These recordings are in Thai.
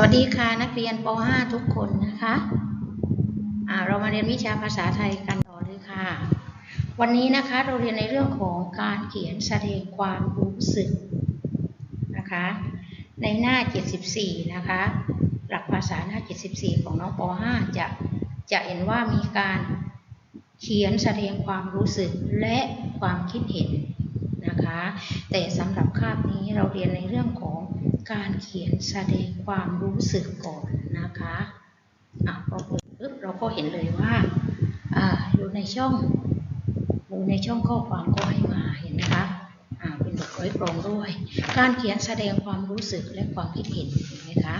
สวัสดีค่ะนักเรียนป .5 ทุกคนนะคะอ่าเรามาเรียนวิชาภาษาไทยกันต่อเลยค่ะ วันนี้นะคะเราเรียนในเรื่องของการเขียนแสดงความรู้สึกนะคะ ในหน้า 74 นะคะ หลักภาษาหน้า 74 ของน้องป .5 จะจะเห็นว่ามีการเขียนแสดงความรู้สึกและความคิดเห็นนะคะ แต่สำหรับคาบนี้เราเรียนในเรื่องของ การเขียนแสดงความรู้สึกก่อนนะคะอะพอเปิดปุ๊บเราก็เห็นเลยว่าอ่าอยู่ในช่องอยู่ในช่องข้อความก็ให้มาเห็นไหมคะอ่าเป็นบทร้อยกรองด้วย การเขียนแสดงความรู้สึกและความคิดเห็นเห็นไหมคะ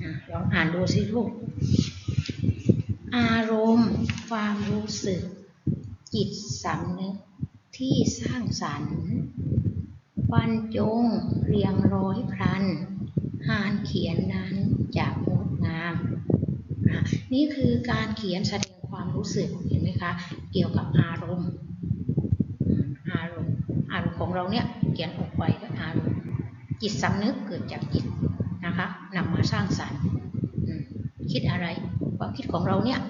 อะลองอ่านดูสิลูกอารมณ์ ความรู้สึก จิตสำนึกที่สร้างสรรค์ บรรจงเรียงร้อยพลันหานเขียนนั้นจะงดงามนี่คือการเขียนแสดงความรู้สึกเห็นไหมคะ เกี่ยวกับอารมณ์ อารมณ์อารมณ์ของเราเนี่ยเขียนออกไปก็อารมณ์จิตสำนึกเกิดจากจิตนะคะนำมาสร้างสรรค์คิดอะไรความคิดของเราเนี่ย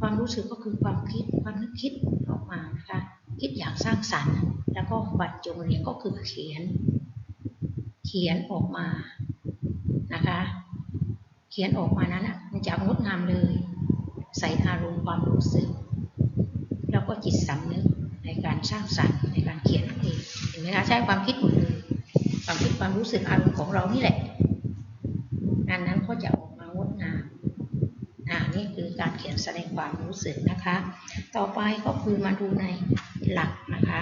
ความรู้สึกก็คือความคิดความนึกคิดออกมานะคะคิดอย่างสร้างสรรค์ แล้วก็บรรจงเรียนก็คือเขียน เขียนออกมานะคะ เขียนออกมานั้นมันจะงดงามเลย ใส่อารมณ์ความรู้สึก แล้วก็จิตสำนึกในการสร้างสรรค์ในการเขียนนั่นเองเห็นไหมคะใช้ความคิดหมดเลยความคิดความรู้สึกอารมณ์ของเรานี่แหละงานนั้นก็จะออกมางดงามอ่านี่คือการเขียนแสดงความรู้สึกนะคะ ต่อไปก็คือมาดูในหลักนะคะ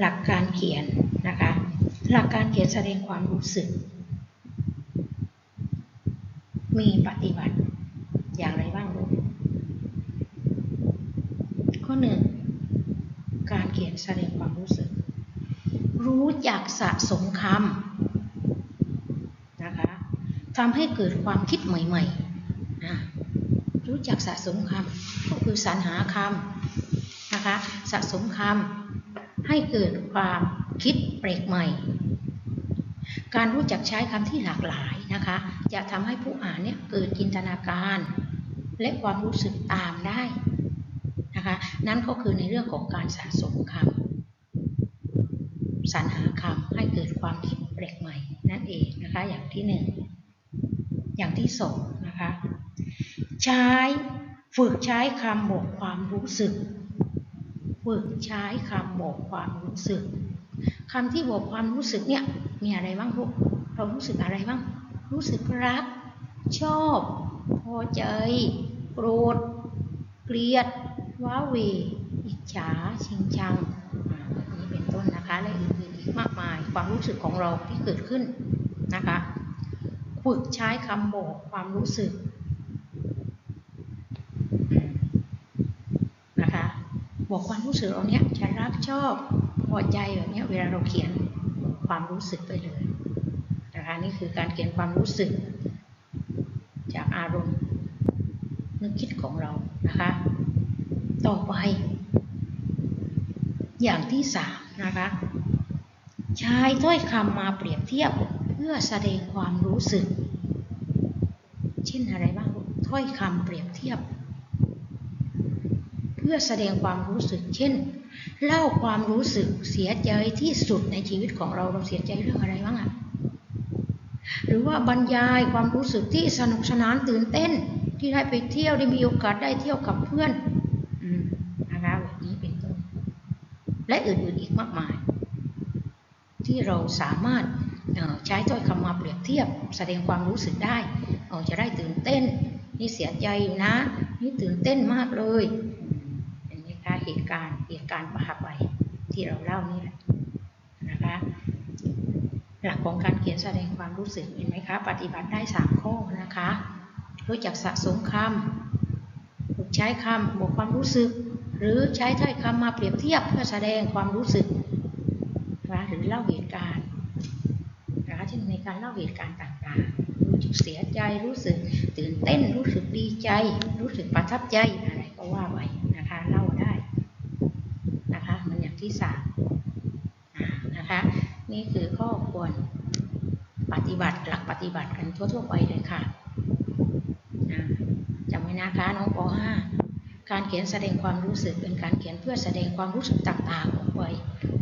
หลักการเขียนนะคะ หลักการเขียนแสดงความรู้สึก มีปฏิบัติอย่างไรบ้างลูกข้อหนึ่งการเขียนแสดงความรู้สึก รู้จักสะสมคำนะคะทำให้เกิดความคิดใหม่ๆนะรู้จักสะสมคำก็คือสรรหาคำนะคะ สะสมคำ ให้เกิดความคิดแปลกใหม่ การรู้จักใช้คำที่หลากหลายนะคะ จะทำให้ผู้อ่านเนี่ยเกิดจินตนาการ และความรู้สึกตามได้นะคะ นั่นก็คือในเรื่องของการสะสมคำสรรหาคำให้เกิดความคิดแปลกใหม่นั่นเองนะคะ อย่างที่หนึ่งอย่างที่สองนะคะ ใช้ฝึกใช้คำบอกความรู้สึก ฝึกใช้คำบอกความรู้สึกคำที่บอกความรู้สึกเนี่ยมีอะไรบ้างลูกเรารู้สึกอะไรบ้าง รู้สึกรัก ชอบ พอใจ โกรธ เกลียด ว้าเว อิจฉา ชิงชังอ่าแบบนี้เป็นต้นนะคะและอื่นๆอีกมากมายความรู้สึกของเราที่เกิดขึ้นนะคะ ฝึกใช้คำบอกความรู้สึกนะคะ บอกความรู้สึกเราเนี้ยฉันรักชอบพอใจแบบเนี้ยเวลาเราเขียนความรู้สึกไปเลยนะคะนี่คือการเขียนความรู้สึก จากอารมณ์นึกคิดของเรานะคะ ต่อไป อย่างที่สามนะคะใช้ถ้อยคำมาเปรียบเทียบเพื่อแสดงความรู้สึก เช่นอะไรบ้างถ้อยคำเปรียบเทียบ พื่อแสดงความรู้สึก เช่น เล่าความรู้สึกเสียใจที่สุดในชีวิตของเราเราเสียใจเรื่องอะไรบ้างอะหรือว่าบรรยายความรู้สึกที่สนุกสนานตื่นเต้น ที่ได้ไปเที่ยวได้มีโอกาสได้เที่ยวกับเพื่อนอืมนะคะแบบนี้เป็นต้นและอื่นๆอีกมากมาย ที่เราสามารถใช้ถ้อยคำมาเปรียบเทียบ แสดงความรู้สึกได้เราจะได้ตื่นเต้น นี่เสียใจอยู่นะ นี่ตื่นเต้นมากเลย เหตุการณ์เหตุการณ์ประหับไปที่เราเล่านี่แหละนะคะหลักของการเขียนแสดงความรู้สึกเห็นไหมคะปฏิบัติได้สามข้อนะคะ รู้จักสะสมคำฝึกใช้คำบอกความรู้สึก หรือใช้ถ้อยคำมาเปรียบเทียบเพื่อแสดงความรู้สึกนะหรือเล่าเหตุการณ์นะคะเช่นในการเล่าเหตุการณ์ต่างๆ รู้สึกเสียใจรู้สึกตื่นเต้นรู้สึกดีใจ รู้สึกประทับใจอะไรก็ว่าไปนะคะ เล่าได้นะคะมันอย่าง ที่สามนะคะ นี่คือข้อควรปฏิบัติหลักปฏิบัติกันทั่วๆไปเลยค่ะจำไว้นะคะน้องป .5 การเขียนแสดงความรู้สึกเป็นการเขียนเพื่อแสดงความรู้สึกต่างๆออกไป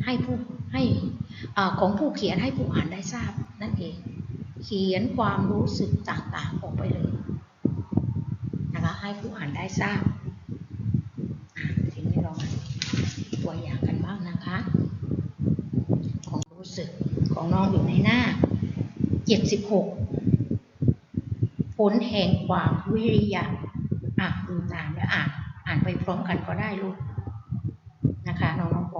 ให้ผู้ให้ของผู้เขียนให้ผู้อ่านได้ทราบนั่นเอง เขียนความรู้สึกต่างๆออกไปเลยนะคะให้ผู้อ่านได้ทราบอ่าทีนี้เรามาตัวอย่างกันบ้างนะคะ ของรู้สึกของน้องอยู่ในหน้า 76 ผลแห่งความวิริยะอะดูตามแล้วอ่านอ่านไปพร้อมกันก็ได้ลูกนะคะน้องๆป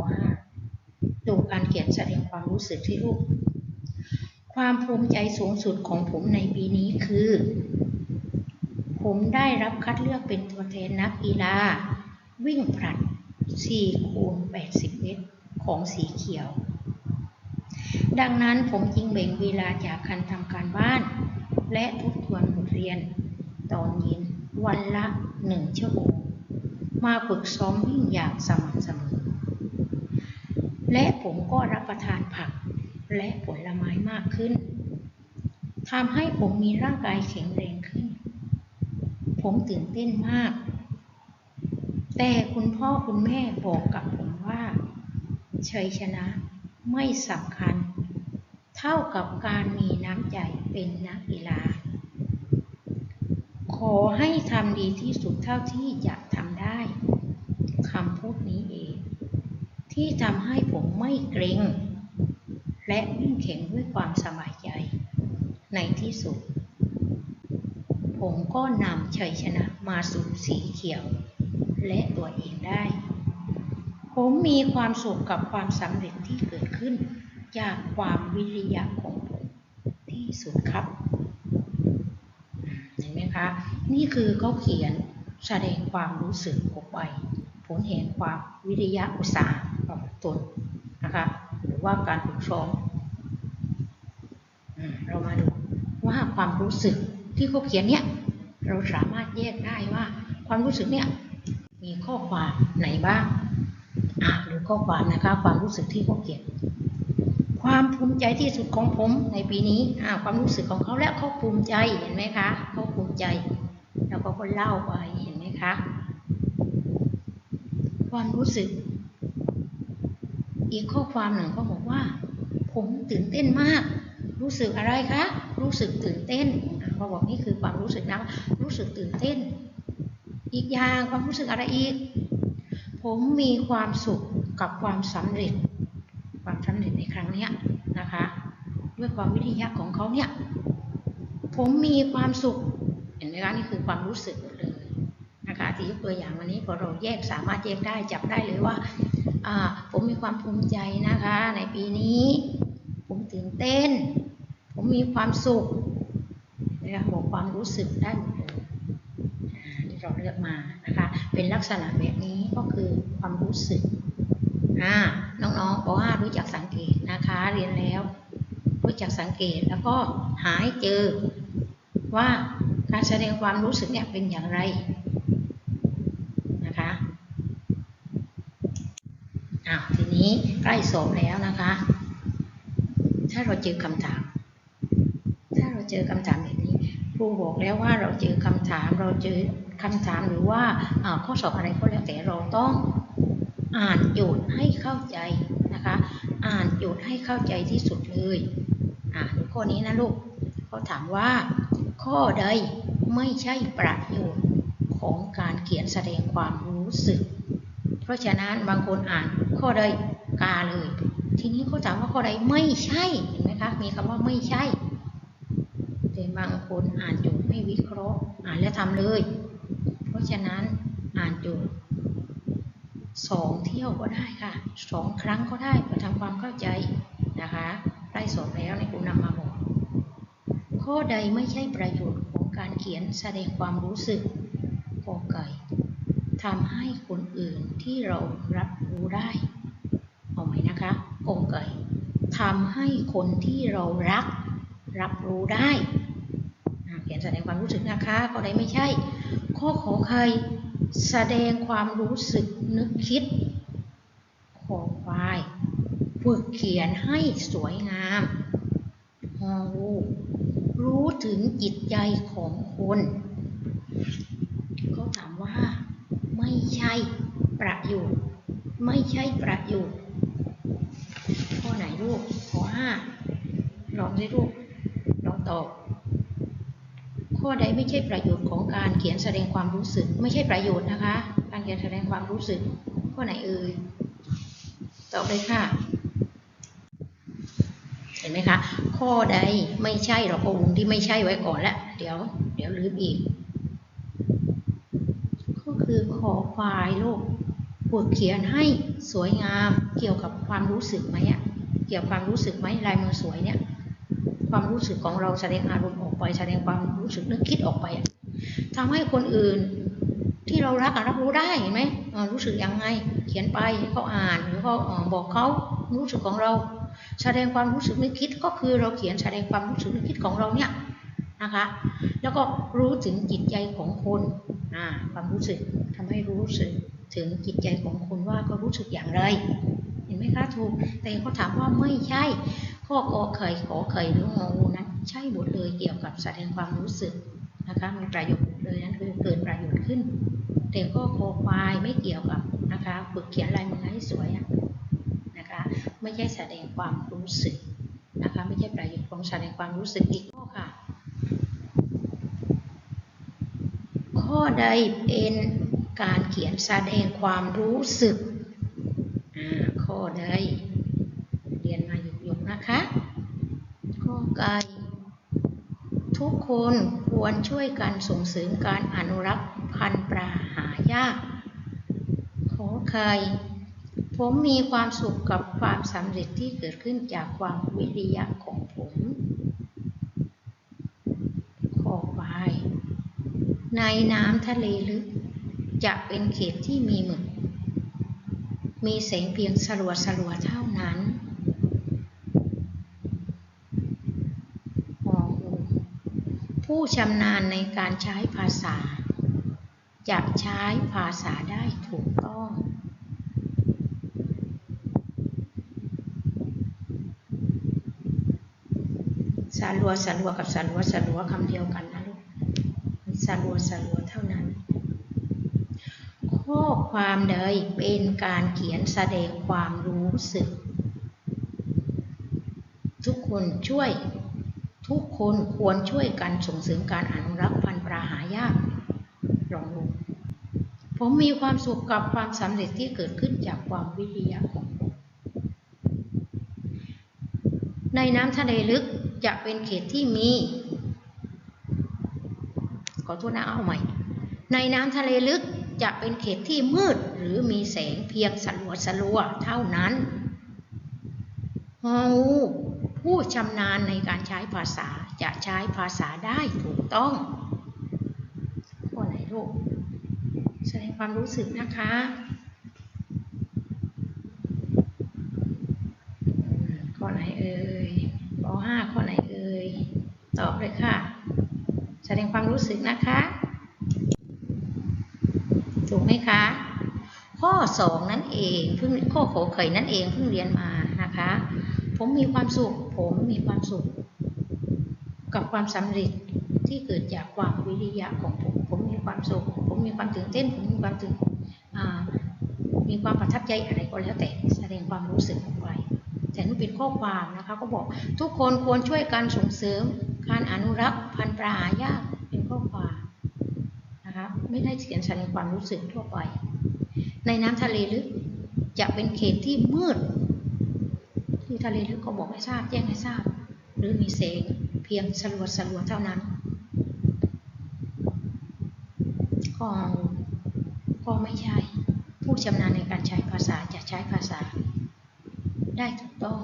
.5 ดูการเขียนแสดงความรู้สึกที่ลูก ความภูมิใจสูงสุดของผมในปีนี้คือ ผมได้รับคัดเลือกเป็นตัวแทนนักกีฬา วิ่งผลัด4คูณ80 เมตรของสีเขียว ดังนั้นผมจึงแบ่งเวลาจากการทำการบ้าน และทบทวนบทเรียน ตอนเย็นวันละหนึ่งชั่วโมงมาฝึกซ้อมวิ่งอย่างสม่ำเสมอ และผมก็รับประทานผักและผลไม้มากขึ้นทำให้ผมมีร่างกายแข็งแรงขึ้น ผมตื่นเต้นมาก แต่คุณพ่อคุณแม่บอกกับผมว่าชัยชนะไม่สำคัญ ท่ากับการมีน้ำใจเป็นนักกีฬา ขอให้ทำดีที่สุดเท่าที่จะทำได้คำพูดนี้เอง ที่ทำให้ผมไม่เกรงและวิ่งแข่งด้วยความสบายใจ ในที่สุด ผมก็นำชัยชนะมาสู่สีเขียว และตัวเองได้ ผมมีความสุขกับความสำเร็จที่เกิดขึ้น จากความวิริยะของผมที่สุดครับ เห็นไหมคะ นี่คือเขาเขียนแสดงความรู้สึกออกไปผลเห็นความวิริยะอุตสาหของตนนะคะหรือว่าการฝึกซ้อมเรามาดูว่าความรู้สึกที่เขาเขียนเนี่ยเราสามารถแยกได้ว่าความรู้สึกเนี่ยมีข้อความไหนบ้างอะดูข้อความนะคะความรู้สึกที่เขาเขียน ความภูมิใจที่สุดของผมในปีนี้อ่าความรู้สึกของเขาและเขาภูมิใจเห็นไหมคะเขาภูมิใจแล้วก็คนเล่าไปเห็นไหมคะ ความรู้สึก อีกข้อความหนึ่งเขาบอกว่า ผมตื่นเต้นมาก รู้สึกอะไรคะ รู้สึกตื่นเต้นเขาบอกนี่คือความรู้สึกนะรู้สึกตื่นเต้น อีกอย่างความรู้สึกอะไรอีก ผมมีความสุขกับความสำเร็จ ความสำเร็จในครั้งนี้นะคะ ด้วยความวิทยาของเขาเนี่ย ผมมีความสุข เห็นไหมคะนี่คือความรู้สึกเลยนะคะที่ยกตัวอย่างวันนี้พอเราแยกสามารถแยกได้จับได้เลยว่าผมมีความภูมิใจนะคะ ในปีนี้ ผมตื่นเต้น ผมมีความสุขนะคะบอกความรู้สึกได้หมดเลยที่เราเลือกมานะคะ เป็นลักษณะแบบนี้ก็คือความรู้สึก น้องๆบอกว่ารู้จักสังเกตนะคะ เรียนแล้ว รู้จักสังเกตแล้วก็หาให้เจอว่าการแสดงความรู้สึกเนี่ยเป็นอย่างไรนะคะอ้าวทีนี้ใกล้สอบแล้วนะคะ ถ้าเราเจอคำถาม ถ้าเราเจอคำถามแบบนี้ครูบอกแล้วว่าเราเจอคำถามเราเจอคำถามหรือว่าข้อสอบอะไรก็แล้วแต่เราต้องอ่านโจทย์ให้เข้าใจ อ่านโจทย์ให้เข้าใจที่สุดเลยอ่าดูข้อนี้นะลูกเขาถามว่า ข้อใดไม่ใช่ประโยชน์ของการเขียนแสดงความรู้สึก เพราะฉะนั้นบางคนอ่านข้อใดกาเลย ทีนี้เขาถามว่าข้อใดไม่ใช่เห็นไหมคะมีคำว่าไม่ใช่แต่บางคนอ่านโจทย์ไม่วิเคราะห์ อ่านแล้วทำเลย เพราะฉะนั้นอ่านโจทย์ สองเที่ยวก็ได้ค่ะสองครั้งก็ได้เพื่อทำความเข้าใจนะคะได้สอบแล้วในครูนำมาบอกข้อใดไม่ใช่ประโยชน์ของการเขียนแสดงความรู้สึกกอไก่ทำให้คนอื่นที่เรารับรู้ได้ เอาไหมนะคะกอไก่ทำให้คนที่เรารักรับรู้ได้เขียนแสดงความรู้สึกนะคะข้อใดไม่ใช่ ข้อขอไข่ แสดงความรู้สึกนึกคิดขอควายฝึกเขียนให้สวยงามฮอวูรู้ถึงจิตใจของคนเขาถามว่า ไม่ใช่ประโยชน์ ไม่ใช่ประโยชน์ข้อไหนลูกข้อห้าลองสิลูกลองตอบ ข้อใดไม่ใช่ประโยชน์ของการเขียนแสดงความรู้สึก ไม่ใช่ประโยชน์นะคะ การเขียนแสดงความรู้สึก ข้อไหนเอ่ยตอบเลยค่ะ เห็นไหมคะ ข้อใดไม่ใช่เราก็วงที่ไม่ใช่ไว้ก่อนละเดี๋ยว เดี๋ยวลืมอีก ก็คือขอควายลูกฝึกเขียนให้สวยงามเกี่ยวกับความรู้สึกไหมอะเกี่ยวกับความรู้สึกไหมลายมือสวยเนี่ย ความรู้สึกของเราแสดงอารมณ์ออกไป แสดงความรู้สึกนึกคิดออกไปอะทำให้คนอื่นที่เรารักรับรู้ได้เห็นไหมรู้สึกยังไง เขียนไปให้เขาอ่านหรือเขาบอกเขารู้สึกของเรา แสดงความรู้สึกนึกคิดก็คือเราเขียนแสดงความรู้สึกนึกคิดของเราเนี่ยนะคะ แล้วก็รู้ถึงจิตใจของคนความรู้สึกทำให้รู้สึกถึงจิตใจของคนว่าก็รู้สึกอย่างไร เห็นไหมคะถูกแต่เขาถามว่าไม่ใช่ ข้อกอเคยขอเคยหรืององูนั้นใช่หมดเลยเกี่ยวกับแสดงความรู้สึกนะคะมีประโยชน์หมดเลยนั่นคือเกิดประโยชน์ขึ้น แต่ก็คอควายไม่เกี่ยวกับนะคะฝึกเขียนลายมือให้สวยนะคะไม่ใช่แสดงความรู้สึกนะคะไม่ใช่ประโยชน์ของแสดงความรู้สึกอีกข้อค่ะ ข้อใดเป็นการเขียนแสดงความรู้สึกข้อใด เรียนมาหยกๆ นะคะข้อไก่ทุกคนควรช่วยกันส่งเสริมการอนุรักษ์พันธุ์ปลาหายาก ขอไข่ผมมีความสุขกับความสำเร็จที่เกิดขึ้นจากความวิริยะของผมขอควายในน้ำทะเลลึก จะเป็นเขตที่มีหมึก มีแสงเพียงสลัวสลัวๆเท่านั้นมองดู ผู้ชำนาญในการใช้ภาษา จะใช้ภาษาได้ถูกต้อง สาลัวสาลัวกับสาลัวสาลัวคำเดียวกันนะลูกสาลัวสาลัวเท่านั้น ข้อความใดเป็นการเขียนแสดงความรู้สึก ทุกคนช่วย ทุกคนควรช่วยกันส่งเสริมการอนุรักษ์พันธุ์ปลาหายากลองดูผมมีความสุขกับความสำเร็จที่เกิดขึ้นจากความวิริยะของผมในน้ำทะเลลึกจะเป็นเขตที่มี ขอโทษนะเอาใหม่ ในน้ำทะเลลึกจะเป็นเขตที่มืดหรือมีแสงเพียงสลัวสลัวๆเท่านั้นฮองู ผู้ชำนาญในการใช้ภาษาจะใช้ภาษาได้ถูกต้องข้อไหนลูก แสดงความรู้สึกนะคะข้อไหนเอ่ยป .5 ข้อไหนเอ่ย ตอบเลยค่ะ แสดงความรู้สึกนะคะ ถูกไหมคะ ข้อ2นั่นเองเพิ่งข้อโขเขยนั่นเองเพิ่งเรียนมานะคะ ผมมีความสุข ผมมีความสุข กับความสำเร็จที่เกิดจากความวิริยะของผม ผมมีความสุข ผมมีความตื่นเต้น ผมมีความตื่นมีความประทับใจอะไรก็แล้วแต่แสดงความรู้สึกออกไปแต่นี่เป็นข้อความนะคะก็บอกทุกคนควรช่วยกันส่งเสริมการอนุรักษ์พันธุ์ปลาหายากเป็นข้อความนะคะไม่ได้เขียนแสดงความรู้สึกทั่วไป ในน้ำทะเลลึกจะเป็นเขตที่มืด ที่ทะเลลึกก็บอกให้ทราบแจ้งให้ทราบ หรือมีแสงเพียงสลัวสลัวเท่านั้น ก็ก็ไม่ใช่ ผู้ชำนาญในการใช้ภาษาจะใช้ภาษา ได้ถูกต้อง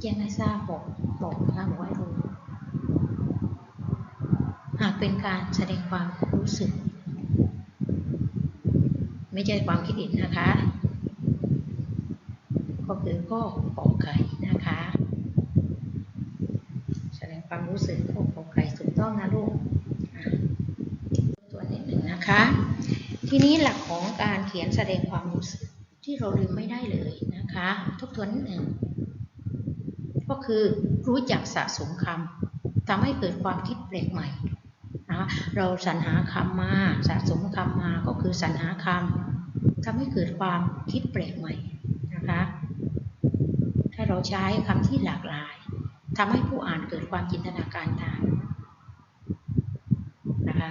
แจ้งให้ทราบบอกบอกนะคะบอกให้รู้หากเป็นการแสดงความรู้สึก ไม่ใช่ความคิดเห็นนะคะ ก็คือข้อขอไข่นะคะ แสดงความรู้สึกข้อขอไข่ถูกต้องนะลูกตัวนิดหนึ่งนะคะ ทีนี้หลักของการเขียนแสดงความรู้สึกที่เราลืมไม่ได้เลยนะคะ ทบทวนนิดหนึ่งก็คือรู้จักสะสมคำทำให้เกิดความคิดแปลกใหม่นะเราสรรหาคำมาสะสมคำมาก็คือสรรหาคำทำให้เกิดความคิดแปลกใหม่นะคะ เราใช้คำที่หลากหลายทำให้ผู้อ่านเกิดความจินตนาการตามนะคะ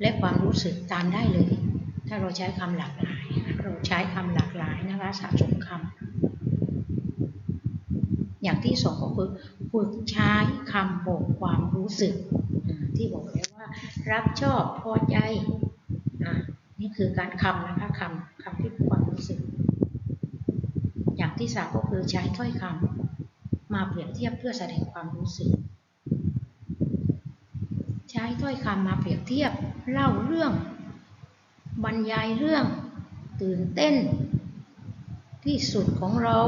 และความรู้สึกตามได้เลย ถ้าเราใช้คำหลากหลายเราใช้คำหลากหลายนะคะสะสมคำอย่างที่สองก็คือฝึกใช้คำบอกความรู้สึกที่บอกแล้วว่า รักชอบพอใจนี่คือการคำนะคะคำคำที่ความรู้สึก อย่างที่สามก็คือใช้ถ้อยคำมาเปรียบเทียบเพื่อแสดงความรู้สึก ใช้ถ้อยคำมาเปรียบเทียบเล่าเรื่อง บรรยายเรื่อง ตื่นเต้น ที่สุดของเรา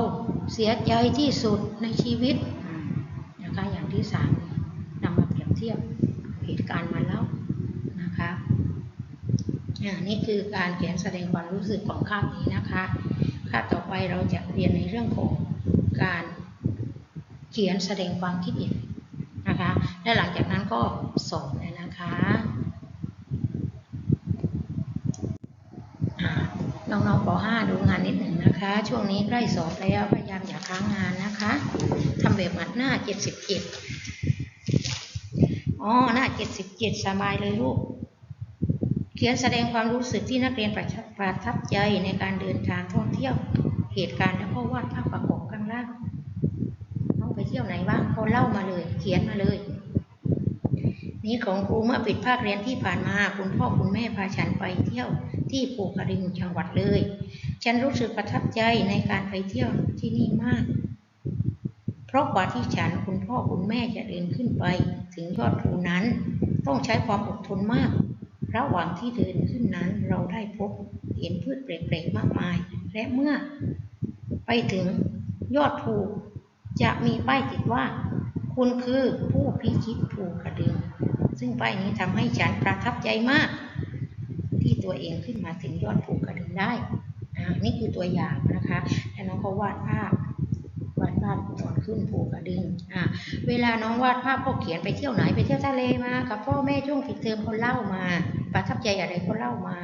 เสียใจที่สุดในชีวิตนะคะอย่างที่สามนำมาเปรียบเทียบเหตุการณ์มาเล่านะคะอ่านี่คือการเขียนแสดงความรู้สึกของคาบนี้นะคะ คาบต่อไปเราจะเรียนในเรื่องของการเขียนแสดงความคิดเห็นนะคะและหลังจากนั้นก็สอบเลยนะคะน้องๆป .5 ดูงานนิดหนึ่งนะคะ ช่วงนี้ใกล้สอบแล้วพยายามอย่าค้างงานนะคะทำแบบมัดหน้า 77อ๋อหน้า 77 สบายเลยลูก ขียนแสดงความรู้สึกที่นักเรียนประทับใจในการเดินทางท่องเที่ยวเหตุการณ์แล้วก็วาดภาพประกอบข้างล่างน้องไปเที่ยวไหนบ้างก็เล่ามาเลย เขียนมาเลย นี่ของครูเมื่อปิดภาคเรียนที่ผ่านมาคุณพ่อคุณแม่พาฉันไปเที่ยวที่ภูกระดึงจังหวัดเลย ฉันรู้สึกประทับใจในการไปเที่ยวที่นี่มาก เพราะกว่าที่ฉันคุณพ่อคุณแม่จะเดินขึ้นไป ถึงยอดภูนั้น ต้องใช้ความอดทนมาก ระหว่างที่เดินขึ้นนั้นเราได้พบเห็นพืชแปลกๆมากมาย และเมื่อไปถึงยอดภูจะมีป้ายติดว่า คุณคือผู้พิชิตภูกระดึง ซึ่งป้ายนี้ทำให้ฉันประทับใจมาก ที่ตัวเองขึ้นมาถึงยอดภูกระดึงได้นี่คือตัวอย่างนะคะ แล้วน้องก็วาดภาพวาดภาพตอนขึ้นภูกระดึงอ่าเวลาน้องวาดภาพก็เขียนไปเที่ยวไหนไปเที่ยวทะเลมา กับพ่อแม่ช่วงปิดเทอมเขาเล่ามา ประทับใจอะไรเขาเล่ามา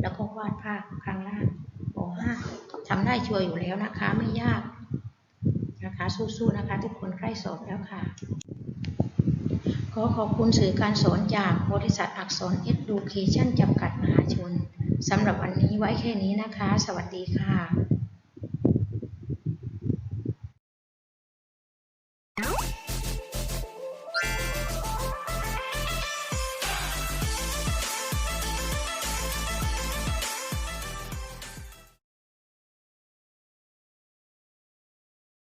แล้วก็วาดภาพข้างล่างป .5 ทำได้ชัวร์อยู่แล้วนะคะ ไม่ยากนะคะ สู้ๆนะคะ ทุกคนใกล้สอบแล้วค่ะ ขอขอบคุณสื่อการสอนจากบริษัทอักษร Education จำกัดมหาชนสำหรับวันนี้ไว้แค่นี้นะคะ สวัสดีค่ะ